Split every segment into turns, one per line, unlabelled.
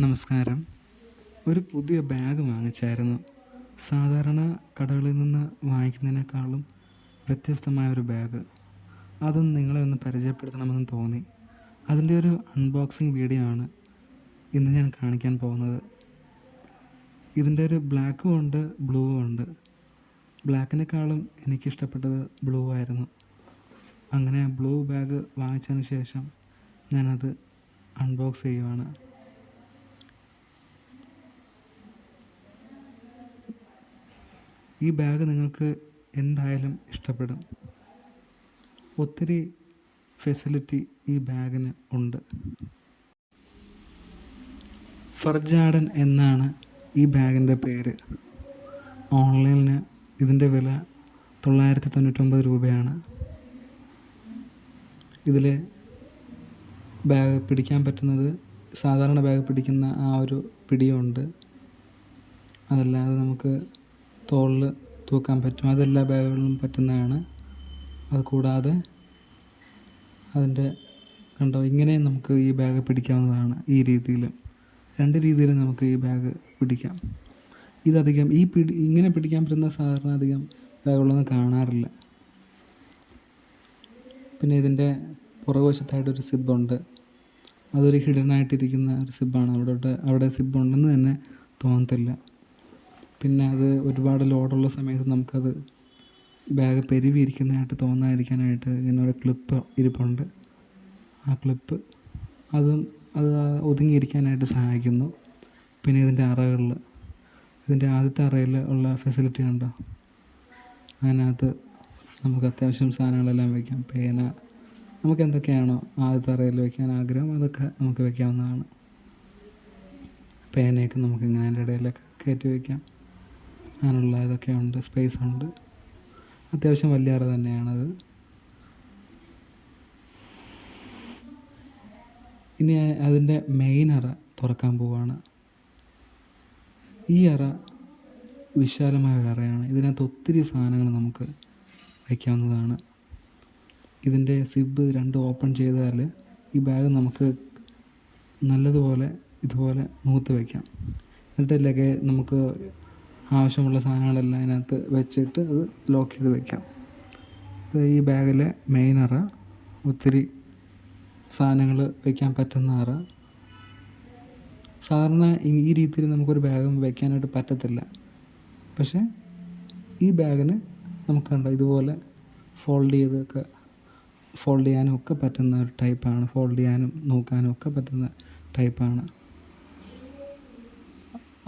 നമസ്കാരം. ഒരു പുതിയ ബാഗ് വാങ്ങിച്ചായിരുന്നു. സാധാരണ കടകളിൽ നിന്ന് വാങ്ങിക്കുന്നതിനേക്കാളും വ്യത്യസ്തമായ ഒരു ബാഗ്. അതൊന്ന് നിങ്ങളെ ഒന്ന് പരിചയപ്പെടുത്തണമെന്ന് തോന്നി. അതിന്റെ ഒരു അൺബോക്സിങ് വീഡിയോ ആണ് ഇന്ന് ഞാൻ കാണിക്കാൻ പോകുന്നത്. ഇതിന്റെ ഒരു ബ്ലാക്കും ഉണ്ട് ബ്ലൂവും ഉണ്ട്. ബ്ലാക്കിനേക്കാളും എനിക്കിഷ്ടപ്പെട്ടത് ബ്ലൂ ആയിരുന്നു. അങ്ങനെ ബ്ലൂ ബാഗ് വാങ്ങിച്ചതിന് ശേഷം ഞാനത് അൺബോക്സ് ചെയ്യുവാണ്. ഈ ബാഗ് നിങ്ങൾക്ക് എന്തായാലും ഇഷ്ടപ്പെടും. ഒത്തിരി ഫെസിലിറ്റി ഈ ബാഗിന് ഉണ്ട്. ഫർജാഡൻ എന്നാണ് ഈ ബാഗിന്റെ പേര്. ഓൺലൈനിന് ഇതിന്റെ വില തൊള്ളായിരത്തി തൊണ്ണൂറ്റൊമ്പത് രൂപയാണ്. ഇതിൽ ബാഗ് പിടിക്കാൻ പറ്റുന്നത് സാധാരണ ബാഗ് പിടിക്കുന്ന ആ ഒരു പിടിയുണ്ട്. അതല്ലാതെ നമുക്ക് തോളിൽ തൂക്കാൻ പറ്റും. അതെല്ലാ ബാഗുകളിലും പറ്റുന്നതാണ്. അത് കൂടാതെ അതിന്റെ കണ്ടോ ഇങ്ങനെ നമുക്ക് ഈ ബാഗ് പിടിക്കാവുന്നതാണ് ഈ രീതിയിൽ രണ്ട് രീതിയിൽ നമുക്ക് ഈ ബാഗ് പിടിക്കാം. ഇതധികം ഈ പിടി ഇങ്ങനെ പിടിക്കാൻ പറ്റുന്ന സാധാരണ അധികം ബാഗുകളൊന്നും കാണാറില്ല. പിന്നെ ഇതിന്റെ പുറകുവശത്തായിട്ടൊരു സിബുണ്ട് അതൊരു ഹിഡൻ ആയിട്ടിരിക്കുന്ന ഒരു സിബാണ് അവിടെ അവിടെ സിബ് ഉണ്ടെന്ന് തന്നെ തോന്നത്തില്ല. പിന്നെ അത് ഒരുപാട് ലോഡുള്ള സമയത്ത് നമുക്കത് ബാഗ് പെരുവിയിരിക്കുന്നതായിട്ട് തോന്നാതിരിക്കാനായിട്ട് ഇങ്ങനെ ഒരു ക്ലിപ്പ് ഇരിപ്പുണ്ട്. ആ ക്ലിപ്പ് അതും അത് ഒതുങ്ങിയിരിക്കാനായിട്ട് സഹായിക്കുന്നു. പിന്നെ ഇതിന്റെ അറകളിൽ ഇതിന്റെ ആദ്യത്തെ അറയിൽ ഉള്ള ഫെസിലിറ്റി ഉണ്ടോ അതിനകത്ത് നമുക്ക് അത്യാവശ്യം സാധനങ്ങളെല്ലാം വയ്ക്കാം പേന നമുക്ക് എന്തൊക്കെയാണോ ആദ്യത്തെ അറയിൽ വയ്ക്കാൻ ആഗ്രഹം അതൊക്കെ നമുക്ക് വയ്ക്കാവുന്നതാണ് പേനയൊക്കെ നമുക്ക് ഇങ്ങനെ അതിന്റെ ഇടയിലൊക്കെ കയറ്റി വയ്ക്കാം അങ്ങനെയുള്ള ഇതൊക്കെ ഉണ്ട് സ്പേസ് ഉണ്ട്. അത്യാവശ്യം വലിയ അറ തന്നെയാണത്. ഇനി അതിന്റെ മെയിൻ അറ തുറക്കാൻ പോവുകയാണ് ഈ അറ വിശാലമായ ഒരു അറയാണ്. ഇതിനകത്ത് ഒത്തിരി സാധനങ്ങൾ നമുക്ക് വയ്ക്കാവുന്നതാണ്. ഇതിന്റെ സിബ് രണ്ട് ഓപ്പൺ ചെയ്താൽ ഈ ബാഗ് നമുക്ക് നല്ലതുപോലെ ഇതുപോലെ നൂത്ത് വയ്ക്കാം. എന്നിട്ട് ലഗേ നമുക്ക് ആവശ്യമുള്ള സാധനങ്ങളെല്ലാം അതിനകത്ത് വെച്ചിട്ട് അത് ലോക്ക് ചെയ്ത് വെക്കാം. ഈ ബാഗിലെ മെയിൻ അറ. ഒത്തിരി സാധനങ്ങൾ വയ്ക്കാൻ പറ്റുന്ന അറ. സാധാരണ ഈ രീതിയിൽ നമുക്കൊരു ബാഗ് വയ്ക്കാനായിട്ട് പറ്റത്തില്ല. പക്ഷേ ഈ ബാഗിന് നമുക്ക് കണ്ടോ ഇതുപോലെ ഫോൾഡ് ചെയ്തൊക്കെ ഫോൾഡ് ചെയ്യാനും ഒക്കെ പറ്റുന്ന ഒരു ടൈപ്പാണ് ഫോൾഡ് ചെയ്യാനും നോക്കാനും ഒക്കെ പറ്റുന്ന ടൈപ്പാണ്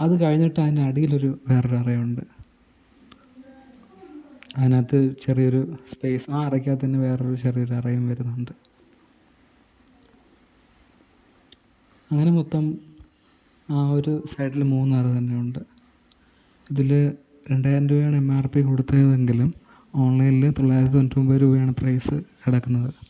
അത് കഴിഞ്ഞിട്ട് അതിന്റെ അടിയിലൊരു വേറൊരു അറയുണ്ട് അതിനകത്ത് ചെറിയൊരു സ്പേസ് ആ അറയ്ക്കകത്ത് തന്നെ വേറൊരു ചെറിയൊരു അറയും വരുന്നുണ്ട്. അങ്ങനെ മൊത്തം ആ ഒരു സൈഡിൽ മൂന്ന് തന്നെയുണ്ട്. ഇതിൽ രണ്ടായിരം രൂപയാണ് എം ആർ പി കൊടുത്തതെങ്കിലും ഓൺലൈനിൽ തൊള്ളായിരത്തി തൊണ്ണൂറ്റൊമ്പത് രൂപയാണ് പ്രൈസ് കിടക്കുന്നത്.